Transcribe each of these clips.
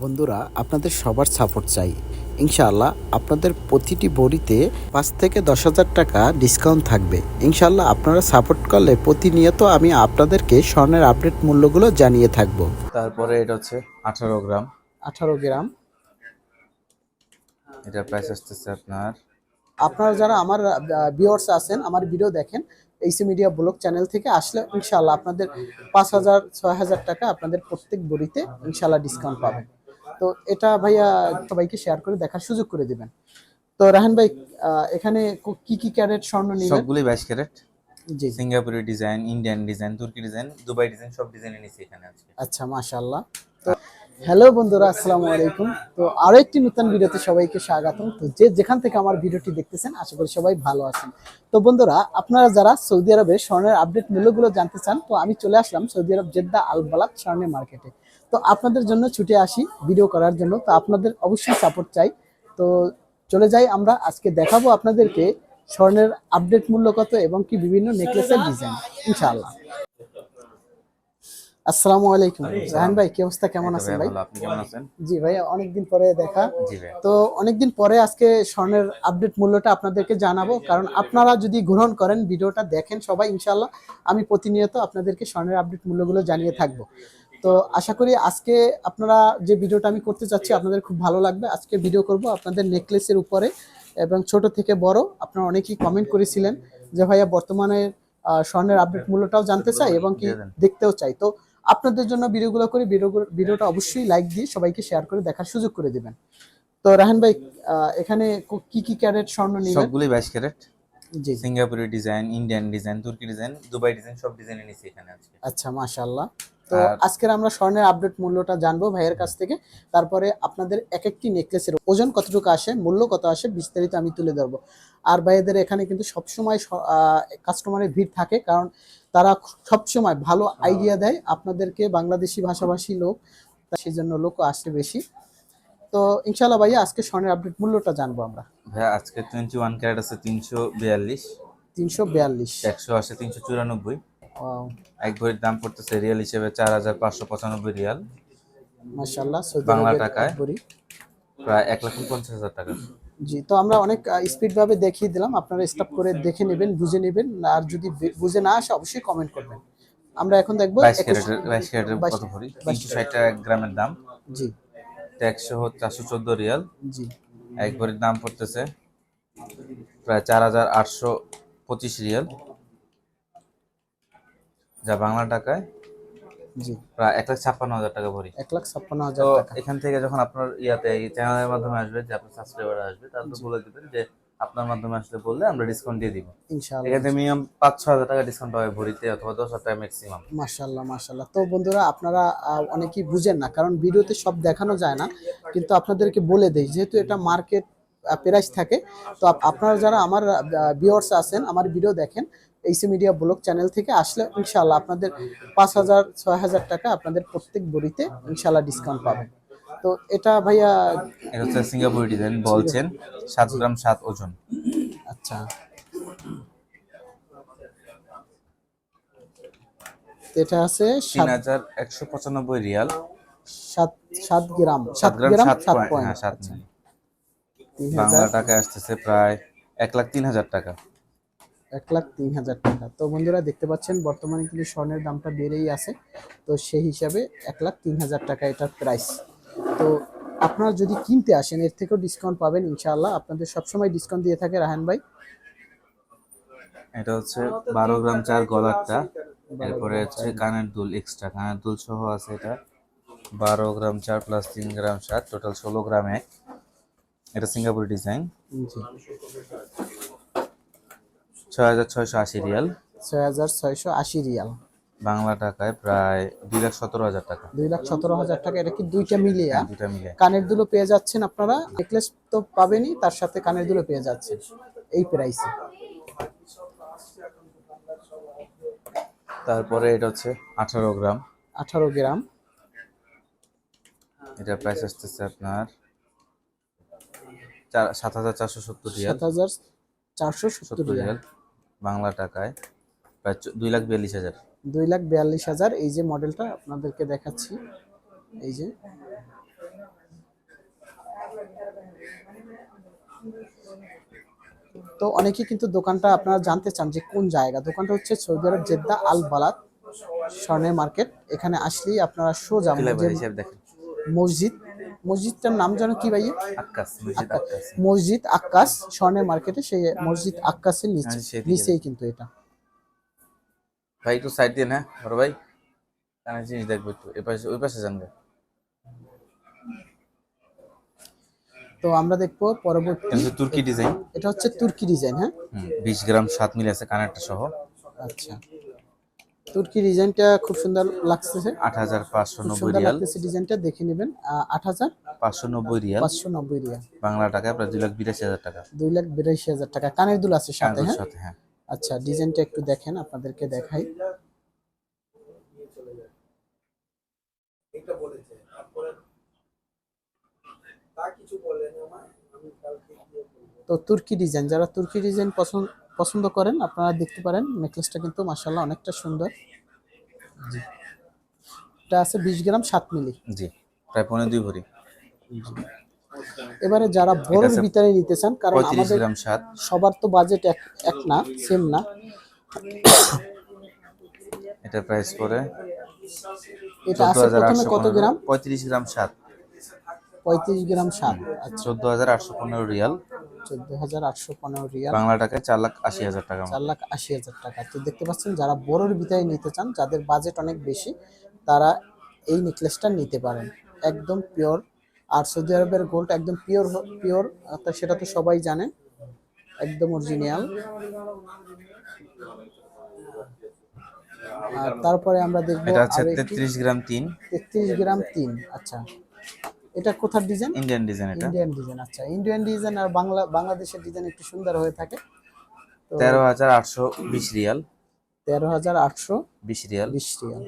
বন্ধুরা আপনাদের সবার সাপোর্ট চাই। ইনশাআল্লাহ আপনাদের প্রতিটি বড়িতে পাঁচ থেকে দশ হাজার টাকা ডিসকাউন্ট থাকবে। ইনশাআল্লাহ আপনারা সাপোর্ট করলে প্রতিনিয়ত আমি আপনাদেরকে স্বর্ণের আপডেট মূল্যগুলো জানিয়ে থাকব। তারপরে এটা হচ্ছে আঠারো গ্রাম। আঠারো গ্রাম। এটা প্রাইস আসতেছে আপনার আপনারা যারা আমার ভিউয়ার্স আছেন আমার ভিডিও দেখেন এইসি মিডিয়া ব্লগ চ্যানেল থেকে আসলে ইনশাআল্লাহ আপনাদের পাঁচ হাজার ছয় হাজার টাকা আপনাদের প্রত্যেক বড়িতে ইনশাআল্লাহ ডিসকাউন্ট পাবেন। তো এটা ভাইয়া সবাইকে শেয়ার করে দেখার সুযোগ করে দিবেন। তো রাহান ভাই এখানে কি কি ক্যারেট স্বর্ণ নিবেন সবগুলোই বাইশ ক্যারেট জি। সিঙ্গাপুরি ডিজাইন ইন্ডিয়ান ডিজাইন তুর্কি ডিজাইন দুবাই ডিজাইন সব ডিজাইনে নিচ্ছি এখানে আজকে। আচ্ছা মাশাআল্লাহ। তো হ্যালো বন্ধুরা আসসালামু আলাইকুম। তো আরও একটি নতুন ভিডিওতে সবাইকে স্বাগতম। তো যে যেখান থেকে আমার ভিডিওটি দেখতেছেন আশা করি সবাই ভালো আছেন। তো বন্ধুরা আপনারা যারা সৌদি আরবের স্বর্ণের আপডেট মূল্যগুলো জানতে চান তো আমি চলে আসলাম Saudi Arab Jeddah Al Balad স্বর্ণের মার্কেটে তো আপনাদের জন্য ছুটে আসি ভিডিও করার জন্য। তো আপনাদের অবশ্যই সাপোর্ট চাই। তো চলে যাই আমরা। আজকে দেখাবো আপনাদেরকে স্বর্ণের আপডেট মূল্য কত এবং কি বিভিন্ন নেকলেসের ডিজাইন ইনশাআল্লাহ। আসসালামু আলাইকুম। রাহান ভাই কি অবস্থা? কেমন আছেন ভাই ভাই? আপনি কেমন আছেন? জি ভাই অনেকদিন পরে দেখা। তো অনেকদিন পরে আজকে স্বর্ণের আপডেট মূল্যটা আপনাদেরকে জানাব। কারণ আপনারা যদি গ্রহণ করেন ভিডিওটা দেখেন সবাই ইনশাল্লাহ আমি প্রতিনিয়ত আপনাদেরকে স্বর্ণের আপডেট মূল্যগুলো জানিয়ে থাকব। তো আশা করি আজকে আপনারা যে ভিডিওটা আমি করতে চাচ্ছি আপনাদের খুব ভালো লাগবে। আজকে ভিডিও করব আপনাদের নেকলেসের উপরে এবং ছোট থেকে বড়। আপনারা অনেকেই কমেন্ট করেছিলেন যে ভাইয়া বর্তমানে স্বর্ণের আপডেট মূল্যটাও জানতে চাই এবং কি দেখতেও চাই। তো আপনাদের জন্য ভিডিওগুলো করি ভিডিওটা অবশ্যই লাইক দিয়ে সবাইকে শেয়ার করে দেখার সুযোগ করে দিবেন। তো রাহান ভাই এখানে কি কি ক্যারেট স্বর্ণ নেবেন? সবগুলোই বাইশ ক্যারেট জি সিঙ্গাপুরি ডিজাইন ইন্ডিয়ান ডিজাইন তুর্কি ডিজাইন দুবাই ডিজাইন সব ডিজাইন এনেছি এখানে আজকে। আচ্ছা মাশাআল্লাহ। তো আজকের আমরা স্বর্ণের আপডেট মূল্যটা জানব ভাইয়ের কাছ থেকে। তারপরে আপনাদের এক একটি নেকলেসের ওজন কতটুকু আসে মূল্য কত আসে বিস্তারিত আমি তুলে ধরবো। আর ভাইয়েদের এখানে কিন্তু সবসময় কাস্টমারের ভিড় থাকে কারণ তারা সবসময় ভালো আইডিয়া দেয়। আপনাদেরকে বাংলাদেশি ভাষাভাষী লোক সেই জন্য লোকও আসে বেশি। তো ইনশাল্লাহ ভাইয়া আজকে স্বর্ণের আপডেট মূল্যটা জানব আমরা। ভাই আজকে টোয়েন্টি ওয়ান ক্যারেট আছে তিনশো বিয়াল্লিশ। তিনশো বিয়াল্লিশ। একশো আসে তিনশো চুরানব্বই। এক ভরির দাম পড়তেছে রিয়াল হিসেবে চার হাজার পাঁচশো পঁচানব্বই রিয়াল। মাশাল্লাহ বাংলা টাকায়? প্রায় এক লক্ষ পঞ্চাশ হাজার টাকা। জি তো আমরা অনেক স্পিড ভাবে দেখিয়ে দিলাম। আপনারা স্টপ করে দেখে নেবেন বুঝে নেবেন। আর যদি বুঝে না আসে অবশ্যই কমেন্ট করবেন। আমরা এখন দেখব বাইশ একুশ- ক্যারেটের বাইশ ক্যারেটের কত ভরি তিনশো ষাট টাকা গ্রামের দাম। জি। এটা একশো চারশো চোদ্দ রিয়াল। জি। এক ভরির দাম পড়তেছে প্রায় চার হাজার আটশো পঁচিশ রিয়াল। যা বাংলা টাকায় জি। প্রায় এক লাখ ছাপ্পান্ন হাজার টাকা ভরি। এক লাখ ছাপ্পান্ন হাজার এখান থেকে যখন আপনার ইয়াতে চ্যানেলের মাধ্যমে আসবে যে আপনার সাবস্ক্রাইবার আসবে তাহলে বলে দেবেন যে আপনার মাধ্যমে আসলে বললে আমরা ডিসকাউন্ট দিয়ে দিব। ইনশাআল্লাহ। এখান মিনিমাম পাঁচ ছ হাজার টাকা ডিসকাউন্ট পাবে ভরিতে অথবা দশ হাজার টাকা ম্যাক্সিমাম মাশাল্লাহ মাশাল্লাহ তো বন্ধুরা আপনারা অনেকেই বুঝেন না কারণ ভিডিওতে সব দেখানো যায় না। কিন্তু আপনাদেরকে বলে দেই যেহেতু এটা মার্কেট প্রাইস থাকে তো আপ- আপনারা যারা আমার ভিউয়ার্স আছেন আমার ভিডিও দেখেন এইসি মিডিয়া ব্লগ চ্যানেল থেকে আসলে ইনশাল্লাহ আপনাদের পাঁচ হাজার ছয় হাজার টাকা আপনাদের প্রত্যেক বড়িতে ইনশাল্লাহ ডিসকাউন্ট পাবেন। তো এটা ভাইয়া এটা হচ্ছে সিঙ্গাপুর ডিজাইন বলছেন সাত গ্রাম সাত ওজন। আচ্ছা। এটা আছে তিন হাজার একশো পঁচানব্বই রিয়াল। সাত সাত গ্রাম। সাত গ্রাম সাত পয়েন্ট। হ্যাঁ সাত বাংলা আসতেছে প্রায় এক লাখ তিন হাজার টাকা। এক লাখ তিন হাজার টাকা। তো বন্ধুরা দেখতে পাচ্ছেন বর্তমানে কিন্তু স্বর্ণের দামটা বেড়েই আছে। তো সেই হিসাবে এক লাখ তিন হাজার টাকা এটার প্রাইস তো আপনারা যদি কিনতে আসেন এর থেকেও ডিসকাউন্ট পাবেন ইনশাআল্লাহ। আপনাদের সবসময় ডিসকাউন্ট দিয়ে থাকে রাহান ভাই। এটা হচ্ছে বারো গ্রাম চার গলারটা এরপরে হচ্ছে কানের দুল এক্সট্রা কানের দুল সহ আছে এটা। বারো গ্রাম চার প্লাস তিন গ্রাম সাত। টোটাল ষোলো গ্রাম এক। এটা সিঙ্গাপুর ডিজাইন ছয় হাজার ছয়শো আশি রিয়াল। ছয় হাজার ছয়শো আশি রিয়াল। বাংলা টাকায় প্রায় দুই লাখ সতেরো হাজার টাকা। দুই লাখ সতেরো হাজার টাকা এটা কি দুইটা মিলিয়ে? হ্যাঁ, দুটা মিলে কানের দুলো পেয়ে যাচ্ছেন আপনারা। নেকলেস তো পাবেনই তার সাথে কানের দুলো পেয়ে যাচ্ছেন। এই প্রাইসে। তারপরে এটা হচ্ছে আঠারো গ্রাম। আঠারো গ্রাম। এটা প্রাইস আসতেছে আপনার সাত হাজার চারশো সত্তর রিয়াল। সাত হাজার চারশো সত্তর রিয়াল। বাংলা টাকায়। প্রায় দুই লাখ বিয়াল্লিশ হাজার। দুই লাখ বিয়াল্লিশ হাজার। এই যে মডেলটা আপনাদেরকে দেখাচ্ছি। এই যে। তো অনেকেই কিন্তু দোকানটা আপনারা জানতে চান যে কোন জায়গা। দোকানটা হচ্ছে সৌদি আরব জেদ্দা আল বালাত স্বর্ণের মার্কেট। এখানে আসলেই আপনারা শো সোজা মসজিদ মসজিদটার নাম যেন কি ভাই? মসজিদ আক্কাস। স্বর্ণের মার্কেটে সেই মসজিদ আক্কাসের নিচে। নিচেই কিন্তু এটা। ভাই একটু সাইড দিয়ে না বড় ভাই। কানের জিনিস দেখব একটু। এ পাশে ওই পাশে যান তো আমরা দেখব পরবর্তী তুর্কি ডিজাইন এটা হচ্ছে তুর্কি ডিজাইন হ্যাঁ? বিশ গ্রাম সাত মিলি আছে কানেরটা সহ। আচ্ছা। তুর্কি ডিজাইনটা খুব সুন্দর লাগতেছে। আট হাজার পাঁচশো নব্বই রিয়াল। ডিজাইনটা দেখে নেবেন। আট হাজার পাঁচশো নব্বই রিয়াল। পাঁচশো নব্বই রিয়াল। বাংলা টাকায় প্রায় দুই লাখ বিরাশি হাজার টাকা। দুই লাখ বিরাশি হাজার টাকা। কানের দুল আছে সাথে হ্যাঁ? সাথে হ্যাঁ। আচ্ছা ডিজাইনটা একটু দেখেন আপনাদেরকে দেখাই। এটা বলেছে তারপরে তা কিছু বলেনি আমায় আমি কালকে গিয়ে তো তুর্কি ডিজাইন যারা তুর্কি ডিজাইন পছন্দ পছন্দ করেন আপনারা দেখতে পারেন নেকলেসটা কিন্তু মাসাল্লাহ অনেকটা সুন্দর। জি। এটা আছে বিশ গ্রাম সাত মিলি। জি প্রায় পনেরো দুই ভরি। এবারে যারা বড় আছে। ভিতরে নিতে চান কারণ আমাদের সবার তো বাজেট এক এক না সেম না। এটা প্রাইস পরে এটা আছে প্রথমে কত গ্রাম? পঁয়ত্রিশ গ্রাম সাত পঁয়ত্রিশ গ্রাম সাত আচ্ছা। চোদ্দ হাজার আটশো পনেরো রিয়াল। চোদ্দ হাজার আটশো পনেরো রিয়াল। বাংলা টাকায় চার লাখ আশি হাজার টাকা মতো। চার লাখ আশি হাজার টাকা। তো দেখতে পাচ্ছেন যারা বড়োর ভিতরে নিতে চান যাদের বাজেট অনেক বেশি তারা এই নেকলেসটা নিতে পারেন। একদম পিওর আর সৌদি আরবের গোল্ড একদম পিওর পিওর তা সেটা তো সবাই জানে। একদম অরিজিনাল আর তারপরে আমরা দেখব এটা হচ্ছে একটি। তেত্রিশ গ্রাম তিন। তেত্রিশ গ্রাম তিন আচ্ছা। এটা কোথার ডিজাইন ইন্ডিয়ান ডিজাইন এটা। ইন্ডিয়ান ডিজাইন আচ্ছা। ইন্ডিয়ান ডিজাইন আর বাংলা বাংলাদেশের ডিজাইন একটু সুন্দর হয়ে থাকে। তো তেরো হাজার আটশো বিশ রিয়াল। তেরো হাজার আটশো বিশ রিয়াল। বিশ রিয়াল।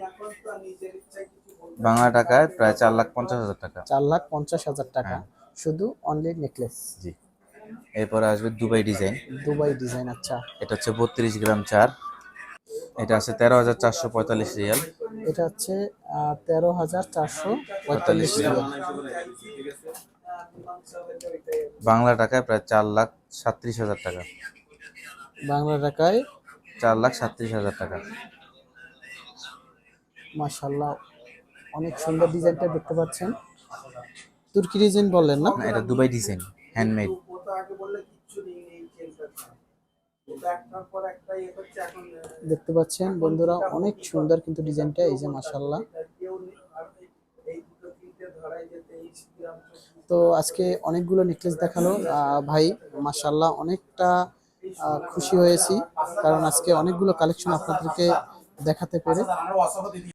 বাংলা টাকায় প্রায় চার লাখ পঞ্চাশ হাজার টাকা। চার লাখ পঞ্চাশ হাজার টাকা। হ্যাঁ। শুধু অনলি নেকলেস জি। এরপরে আসবে দুবাই ডিজাইন। দুবাই ডিজাইন আচ্ছা। এটা হচ্ছে বত্রিশ গ্রাম চার এটা আছে তেরো হাজার চারশো পঁয়তাল্লিশ রিয়াল। এটা হচ্ছে তেরো হাজার চারশো পঁয়তাল্লিশ রিয়াল। বাংলা টাকায় প্রায় চার লাখ সাত্রিশ হাজার টাকা। বাংলা টাকায় চার লাখ সাত্রিশ হাজার টাকা। মাশাল্লাহ। অনেক সুন্দর ডিজাইনটা দেখতে পাচ্ছেন। তুর্কি ডিজাইন বললেন না? এটা দুবাই ডিজাইন হ্যান্ডমেড দেখতে পাচ্ছেন বন্ধুরা অনেক সুন্দর কিন্তু ডিজাইনটা এই যে এই তো আজকে অনেকগুলো নেকলেস দেখাল। ভাই মাশাল্লাহ অনেকটা খুশি হয়েছি। কারণ আজকে অনেকগুলো কালেকশন আপনাদেরকে দেখাতে পেরে।